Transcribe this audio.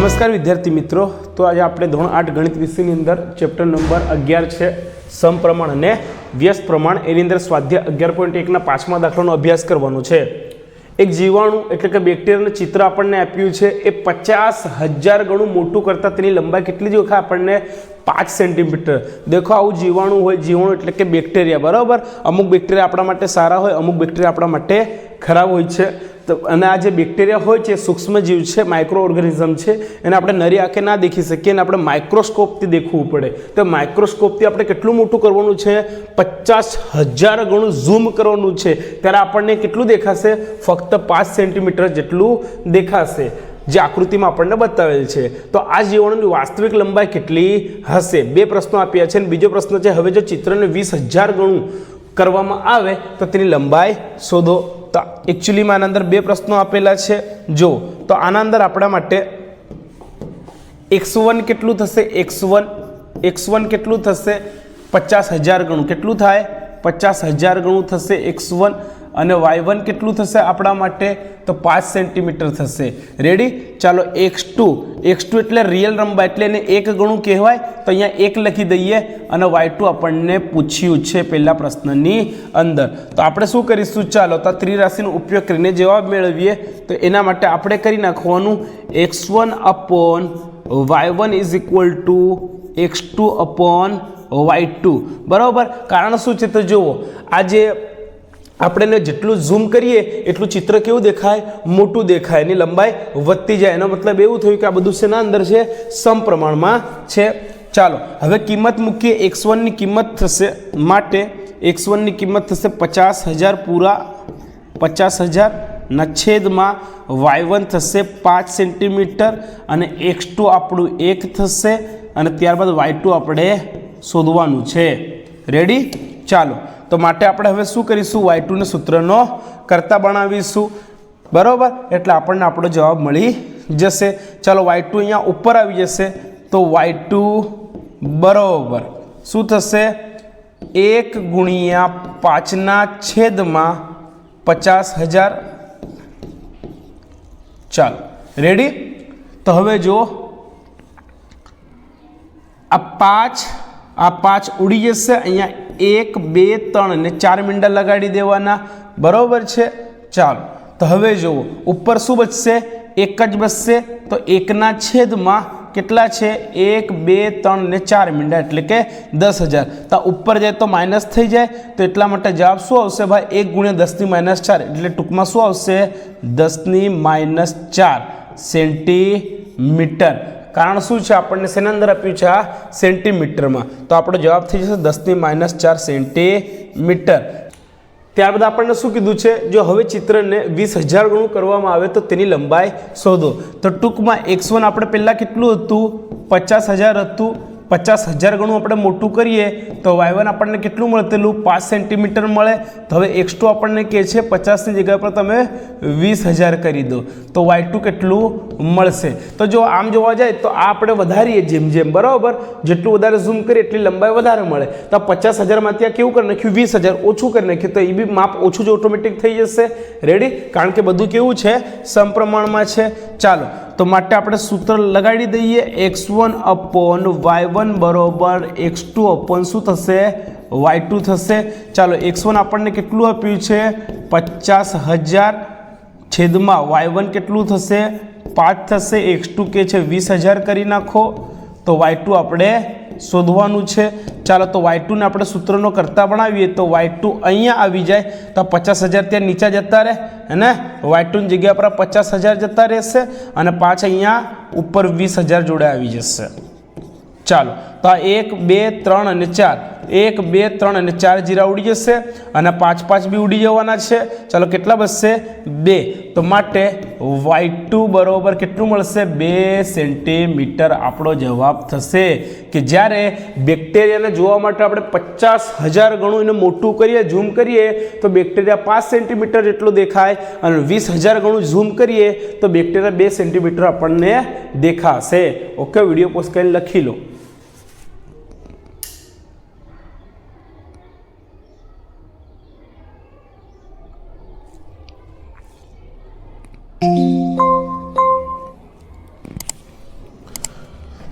નમસ્કાર વિદ્યાર્થી મિત્રો. તો આજે આપણે ધોરણ આઠ ગણિત વિષયની અંદર ચેપ્ટર નંબર અગિયાર છે સમપ્રમાણ અને વ્યસ્ત પ્રમાણ. એની અંદર સ્વાધ્યાય અગિયાર પોઈન્ટ એકના પાંચમા દાખલાનો અભ્યાસ કરવાનો છે. એક જીવાણુ એટલે કે બેક્ટેરિયાનું ચિત્ર આપણને આપ્યું છે. એ પચાસ હજાર ગણું મોટું કરતાં તેની લંબાઈ કેટલી વખત આપણને પાંચ સેન્ટીમીટર. દેખો, આવું જીવાણુ હોય, જીવાણુ એટલે કે બેક્ટેરિયા. બરાબર? અમુક બેક્ટેરિયા આપણા માટે સારા હોય, અમુક બેક્ટેરિયા આપણા માટે ખરાબ હોય છે. તો અને આ જે બેક્ટેરિયા હોય છે સૂક્ષ્મજીવ છે માઇક્રો ઓર્ગેનિઝમ છે, એને આપણે નરી આંખે ના દેખી શકીએ અને આપણે માઇક્રોસ્કોપથી દેખવું પડે. તો માઇક્રોસ્કોપથી આપણે કેટલું મોટું કરવાનું છે? પચાસ હજાર ગણું ઝૂમ કરવાનું છે. ત્યારે આપણને કેટલું દેખાશે? ફક્ત પાંચ સેન્ટીમીટર જેટલું દેખાશે. જે આકૃતિમાં આપણને બતાવેલ છે. તો આ જીવાણુની વાસ્તવિક લંબાઈ કેટલી હશે? બે પ્રશ્નો આપ્યા છે અને બીજો પ્રશ્ન છે, હવે જો ચિત્રને વીસ હજાર ગણું કરવામાં આવે, તો તેની લંબાઈ શોધો. તો એકચ્યુઅલીમાં આના અંદર બે પ્રશ્નો આપેલા છે. જો, તો આના અંદર આપણા માટે એક્સ વન કેટલું થશે? એક્સ વન એક્સ વન કેટલું થશે? પચાસ હજાર ગણું. કેટલું થાય? પચાસ હજાર ગણું થશે એક્સ વન. અને વાય વન કેટલું થશે આપણા માટે? તો પાંચ સેન્ટીમીટર થશે. રેડી ચાલો એક્સ ટુ. એક્સ ટુ એટલે રિયલ રમવા એટલે એને એક ગણું કહેવાય, તો અહીંયા એક લખી દઈએ. અને વાય ટુ આપણને પૂછ્યું છે પહેલા પ્રશ્નની અંદર. તો આપણે શું કરીશું? ચાલો, તો ત્રિરાશિનો ઉપયોગ કરીને જવાબ મેળવીએ. તો એના માટે આપણે કરી નાખવાનું X one upon Y one is equal to X two upon Y two. બરાબર? કારણ શું છે તો જુઓ, આ જે આપણે એને જેટલું ઝૂમ કરીએ, એટલું ચિત્ર કેવું દેખાય? મોટું દેખાય. એની લંબાઈ વધતી જાય. એનો મતલબ એવું થયું કે આ બધું શેના અંદર છે? સમપ્રમાણમાં છે. ચાલો, હવે કિંમત મૂકીએ. એક્સ વનની કિંમત થશે માટે એક્સ વનની કિંમત થશે પચાસ હજાર પૂરા પચાસ હજારના છેદમાં વાય વન થશે પાંચ સેન્ટીમીટર અને એક્સ ટુ આપણું એક થશે અને ત્યારબાદ વાય ટુ આપણે શોધવાનું છે. રેડી? ચાલો. તો માટે આપણે હવે શું કરીશું? વાય ટુને સૂત્રનો કરતા બનાવીશું. બરાબર? એટલે આપણને આપણો જવાબ મળી જશે. ચાલો વાય ટુ અહીંયા ઉપર આવી જશે. તો વાય ટુ બરાબર. શું થશે? એક ગુણ્યા પાંચના છેદમાં પચાસ હજાર. ચાલો રેડી તો હવે જુઓ આ પાંચ આ પાંચ ઉડી જશે. અહીંયા એક, બે, ત્રણ ને ચાર મીંડા લગાડી દેવાના. બરાબર છે? ચાલો, તો હવે જુઓ, ઉપર શું બચશે? એક જ બચશે. તો એકના છેદમાં કેટલા છે? એક, બે, ત્રણ ને ચાર મીંડા, એટલે કે દસ હજાર. તો ઉપર જાય તો માઇનસ થઈ જાય. તો એટલા માટે જવાબ શું આવશે ભાઈ? એક ગુણ્યા દસની માઇનસ ચાર. એટલે ટૂંકમાં શું આવશે? દસની માઇનસ ચાર સેન્ટીમીટર. કારણ શું છે? આપણને શેના અંદર આપ્યું છે આ સેન્ટીમીટરમાં. તો આપણો જવાબ થઈ જશે દસની માઇનસ ચાર સેન્ટીમીટર. ત્યારબાદ આપણને શું કીધું છે? જો હવે ચિત્રને વીસ હજાર ગણું કરવામાં આવે તો તેની લંબાઈ શોધો. તો ટૂંકમાં એક્સ વન આપણે પહેલાં કેટલું હતું? પચાસ હજાર હતું. પચાસ હજાર ગણું આપણે મોટું કરીએ, તો વાય વન આપણને કેટલું મળતેલું પાંચ સેન્ટીમીટર મળે. તો હવે એક્સ આપણને કહે છે, પચાસની જગ્યા પર તમે વીસ હજાર કરી દો. તો વાય ટુ કેટલું મળશે? તો જો આમ જોવા જાય, તો આ આપણે વધારીએ જેમ જેમ, બરાબર? જેટલું વધારે ઝૂમ કરીએ, એટલી લંબાઈ વધારે મળે. તો પચાસ હજારમાંથી આ કેવું કરી નાખ્યું? વીસ હજાર ઓછું કરી નાખ્યું. તો એ બી માપ ઓછું જ ઓટોમેટિક થઈ જશે. રેડી કારણ કે બધું કેવું છે? સમપ્રમાણમાં છે. ચાલો તો માટે આપણે સૂત્ર લગાડી દઈએ. X one upon Y one બરોબર. એક્સ ટુ અપોન શું થશે? વાય ટુ થશે. ચાલો એક્સ વન આપણને કેટલું આપ્યું છે? પચાસ હજાર છેદમાં વાય વન કેટલું થશે? પાંચ થશે. એક્સ ટુ કે છે વીસ હજાર કરી નાખો. તો વાય ટુ આપણે શોધવાનું છે. ચાલો તો વાય ટુને આપણે સૂત્રનો કરતા બનાવીએ. તો વાય ટુ અહીંયા આવી જાય. તો પચાસ હજાર ત્યાં નીચે જતા રહે. હે ને વાય ટુની જગ્યા પર પચાસ હજાર જતા રહેશે. અને પાંચ અહીંયા ઉપર વીસ હજાર જોડે આવી જશે. ચાલો. તો આ એક, બે, ત્રણ અને ચાર. એક, બે, ત્રણ અને ચાર જીરા ઉડી જશે અને પાંચ પાંચ બી ઉડી જવાના છે. ચાલો કેટલા બચશે? બે. તો માટે વાય ટુ બરોબર કેટલું મળશે? બે સેન્ટીમીટર આપણો જવાબ થશે કે જ્યારે બેક્ટેરિયાને જોવા માટે આપણે પચાસ હજાર ગણું એને મોટું કરીએ, ઝૂમ કરીએ, તો બેક્ટેરિયા પાંચ સેન્ટીમીટર જેટલું દેખાય અને વીસ હજાર ગણું ઝૂમ કરીએ, તો બેક્ટેરિયા બે સેન્ટીમીટર આપણને દેખાશે. ઓકે, વીડિયો પોસ્ટ કરીને લખી લો.